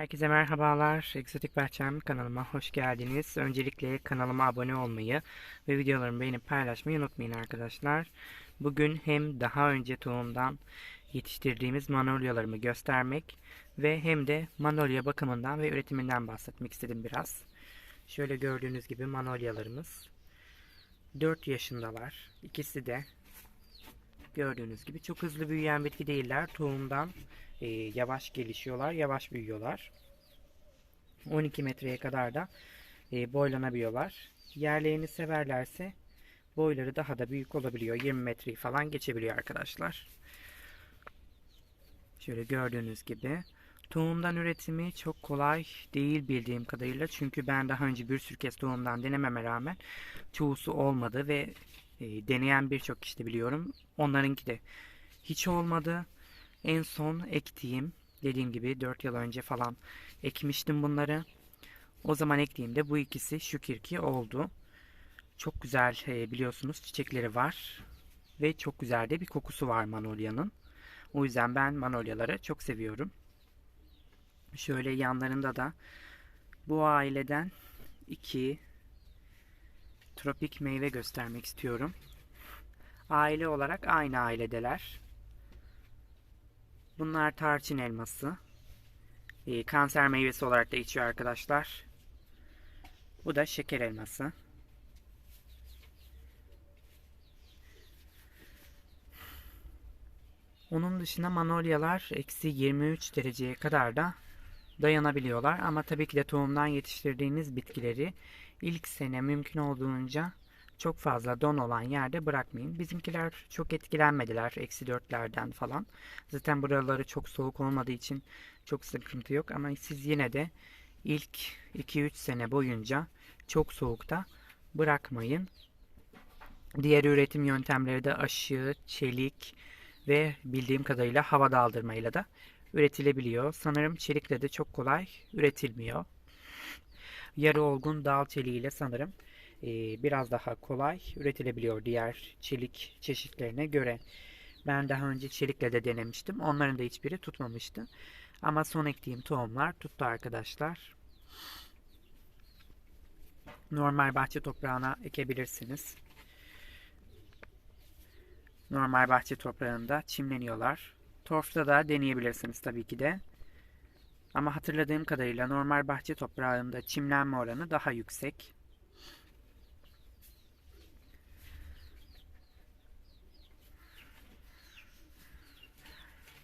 Herkese merhabalar. Egzotik Bahçem kanalıma hoş geldiniz. Öncelikle kanalıma abone olmayı ve videolarımı beğenip paylaşmayı unutmayın arkadaşlar. Bugün hem daha önce tohumdan yetiştirdiğimiz manolyalarımı göstermek ve hem de manolya bakımından ve üretiminden bahsetmek istedim biraz. Şöyle gördüğünüz gibi manolyalarımız 4 yaşındalar. İkisi de gördüğünüz gibi çok hızlı büyüyen bitki değiller. Tohumdan e, yavaş gelişiyorlar, yavaş büyüyorlar. 12 metreye kadar da e, boylanabiliyorlar. Yerlerini severlerse boyları daha da büyük olabiliyor. 20 metreyi falan geçebiliyor arkadaşlar. Şöyle gördüğünüz gibi. Tohumdan üretimi çok kolay değil bildiğim kadarıyla. Çünkü ben daha önce bir sürü kez tohumdan denememe rağmen çoğusu olmadı ve e, deneyen birçok kişi de biliyorum. Onlarınki de hiç olmadı. En son ektiğim dediğim gibi 4 yıl önce falan ekmiştim bunları. O zaman ektiğimde bu ikisi şükür ki oldu. Çok güzel e, biliyorsunuz çiçekleri var. Ve çok güzel de bir kokusu var manolyanın. O yüzden ben manolyaları çok seviyorum. Şöyle yanlarında da bu aileden iki tropik meyve göstermek istiyorum. Aile olarak aynı ailedeler. Bunlar tarçın elması. Ee, kanser meyvesi olarak da içiyor arkadaşlar. Bu da şeker elması. Onun dışında manolyalar eksi 23 dereceye kadar da dayanabiliyorlar. Ama tabii ki de tohumdan yetiştirdiğiniz bitkileri ilk sene mümkün olduğunca çok fazla don olan yerde bırakmayın. Bizimkiler çok etkilenmediler eksi dörtlerden falan. Zaten buraları çok soğuk olmadığı için çok sıkıntı yok. Ama siz yine de ilk 2-3 sene boyunca çok soğukta bırakmayın. Diğer üretim yöntemleri de aşı, çelik ve bildiğim kadarıyla hava daldırmayla da üretilebiliyor. Sanırım çelikle de çok kolay üretilmiyor. Yarı olgun dal çeliğiyle sanırım e, biraz daha kolay üretilebiliyor diğer çelik çeşitlerine göre. Ben daha önce çelikle de denemiştim. Onların da hiçbiri tutmamıştı. Ama son ektiğim tohumlar tuttu arkadaşlar. Normal bahçe toprağına ekebilirsiniz. Normal bahçe toprağında çimleniyorlar. Torfta da deneyebilirsiniz tabii ki de. Ama hatırladığım kadarıyla normal bahçe toprağında çimlenme oranı daha yüksek.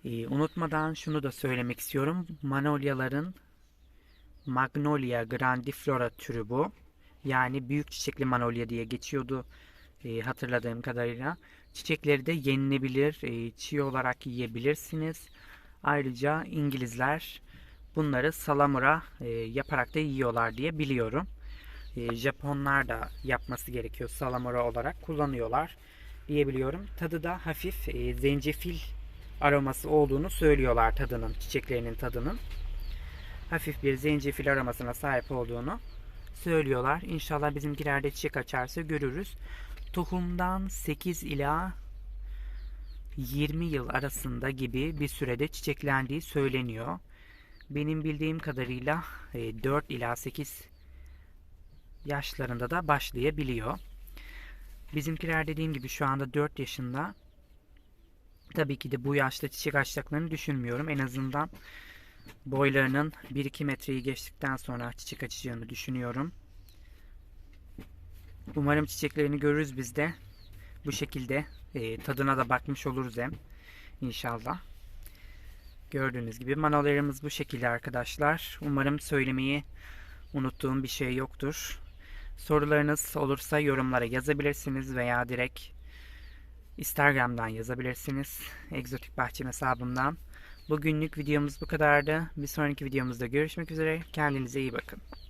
Ee, unutmadan şunu da söylemek istiyorum. Manolyaların Magnolia grandiflora türü bu. Yani büyük çiçekli manolya diye geçiyordu e, hatırladığım kadarıyla. Çiçekleri de yenilebilir, e, çiğ olarak yiyebilirsiniz. Ayrıca İngilizler bunları salamura e, yaparak da yiyorlar diye biliyorum. E, Japonlar da yapması gerekiyor salamura olarak kullanıyorlar diyebiliyorum. Tadı da hafif e, zencefil aroması olduğunu söylüyorlar tadının, çiçeklerinin tadının. Hafif bir zencefil aromasına sahip olduğunu söylüyorlar. İnşallah bizimkilerde çiçek açarsa görürüz. Tohumdan 8 ila 20 yıl arasında gibi bir sürede çiçeklendiği söyleniyor. Benim bildiğim kadarıyla 4 ila 8 yaşlarında da başlayabiliyor. Bizimkiler dediğim gibi şu anda 4 yaşında. Tabii ki de bu yaşta çiçek açacaklarını düşünmüyorum. En azından boylarının 1-2 metreyi geçtikten sonra çiçek açacağını düşünüyorum. Umarım çiçeklerini görürüz biz de. Bu şekilde e, tadına da bakmış oluruz hem. İnşallah. Gördüğünüz gibi manolarımız bu şekilde arkadaşlar. Umarım söylemeyi unuttuğum bir şey yoktur. Sorularınız olursa yorumlara yazabilirsiniz veya direkt Instagram'dan yazabilirsiniz. Egzotik Bahçem hesabımdan. Bugünlük videomuz bu kadardı. Bir sonraki videomuzda görüşmek üzere. Kendinize iyi bakın.